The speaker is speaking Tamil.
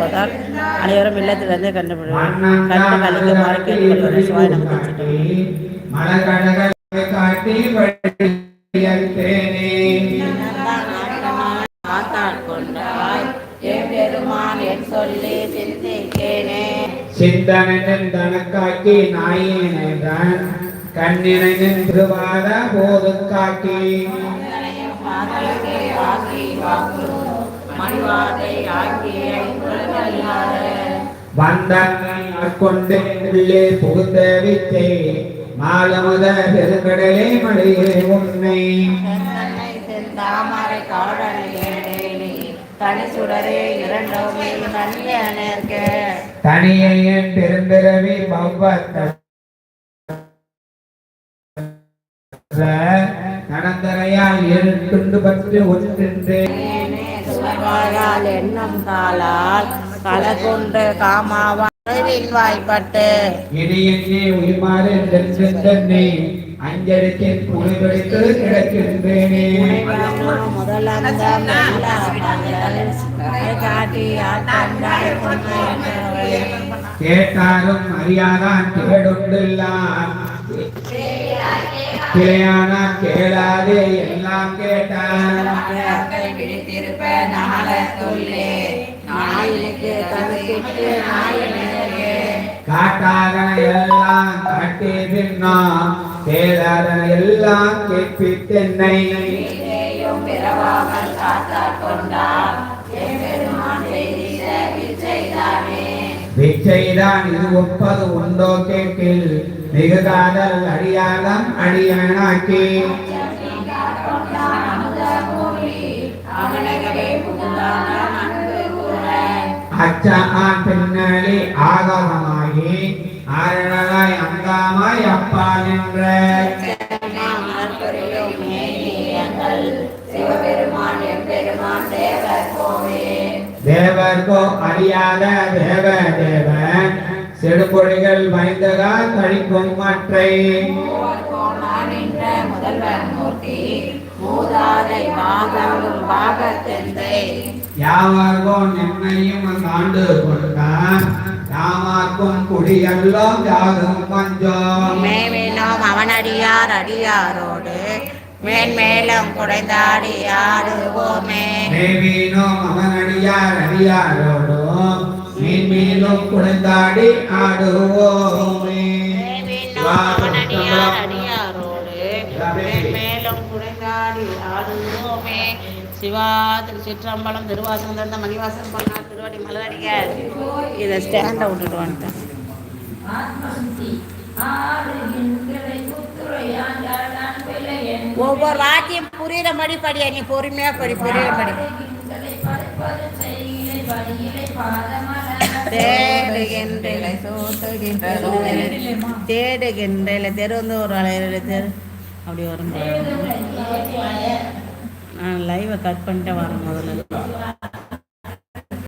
இருப்பதால் அனைவரும் இல்லத்திலிருந்து கண்டுபிடி கண்டு சிவாய் காட்டி பெருமான் என் சொல்லி சிந்திக்கேனே சிந்தனன் தனக்காக்கி நாயினன் திருவாத போது காக்கி வந்தனை ஆட்கொண்டு உள்ளே புகுந்த வித்தை மாலமுத பெருங்கடலே மழையே உன்னை. காடனேனே தனி சுடரே இரண்டோமே தனியே என் பெரும்பிறவி பவ்வத்த நடந்தரையால் ஏழு துண்டு பற்றி ஒன்றின்றேன் சுவாயால் எண்ணம் காலால் களை கொண்டு காமாவின் வாய்ப்பட்டு. இடையே உயிர்மாறு தன்னை அஞ்சலிக்கின் புலிபடித்து கிடக்கின்றேனே. முதலந்த கேட்டாலும் அறியாதான் கேடுண்டுள்ளான் கிளையான கேளாதே எல்லாம் கேட்டான். பிடித்திருப்ப நாள சொல்லே. நாயினுக்கு கணக்கிட்டு நாயினே காட்டாதன எல்லாம் காட்டி பின்னா கேளாதன எல்லாம் கேட்பித்தென்னை. பிறவாமல் காத்தாற் கொண்டார் விச்சைதான் இது ஒப்பது உண்டோ கேட்டில் மிகு காதல் அடியாதம் அடியனாக்கி. அவனகவே புகுந்தான அன்பு கூற அச்ச ஆண் பின்னலி ஆகமமாகி அங்காமாய் அப்பா நின்ற. சிவபெருமான் எம்பெருமான் தேவர் கோவில். தேவர்கோ அறியாத தேவ தேவ செடுபொழிகள் மைந்தகா கழிக்கும் மற்றை. நின்ற முதல்வர் யாவர்கோ என்னையும் ஆண்டு கொடுத்தான். யாமாக்கும் குடியெல்லாம் யாரும் கொஞ்சம் மேவினோம் அவனடியார் அடியாரோடு மேன்மேலும் குறைந்தாடி ஆடுவோமே. மேவீனும் அவனடியார் அடியாரோடும் மீன்மீனும் குழந்தாடி ஆடுவோமே. அவனடியார் அடியாரோடு மேன்மேலும் குறைந்தாடி ஆடுவோமே. சிவா திருச்சிற்றம்பலம் திருவாசகம் தந்த மணிவாசம் பண்ணா திருவடி மலரடிக்க இதை ஸ்டாண்டை விட்டுட்டு வந்துட்டேன். ஒவ்வொரு வாக்கியம் புரியுற மாதிரி படியா நீ பொறுமையா படி புரியுற படி. தேடுகின்றலை சோத்துகின்ற தேடுகின்றல. தெரு வந்து ஒரு அலையில தெரு. அப்படி வரும். நான் லைவை கட் பண்ணிட்டு வரேன் முதல்ல.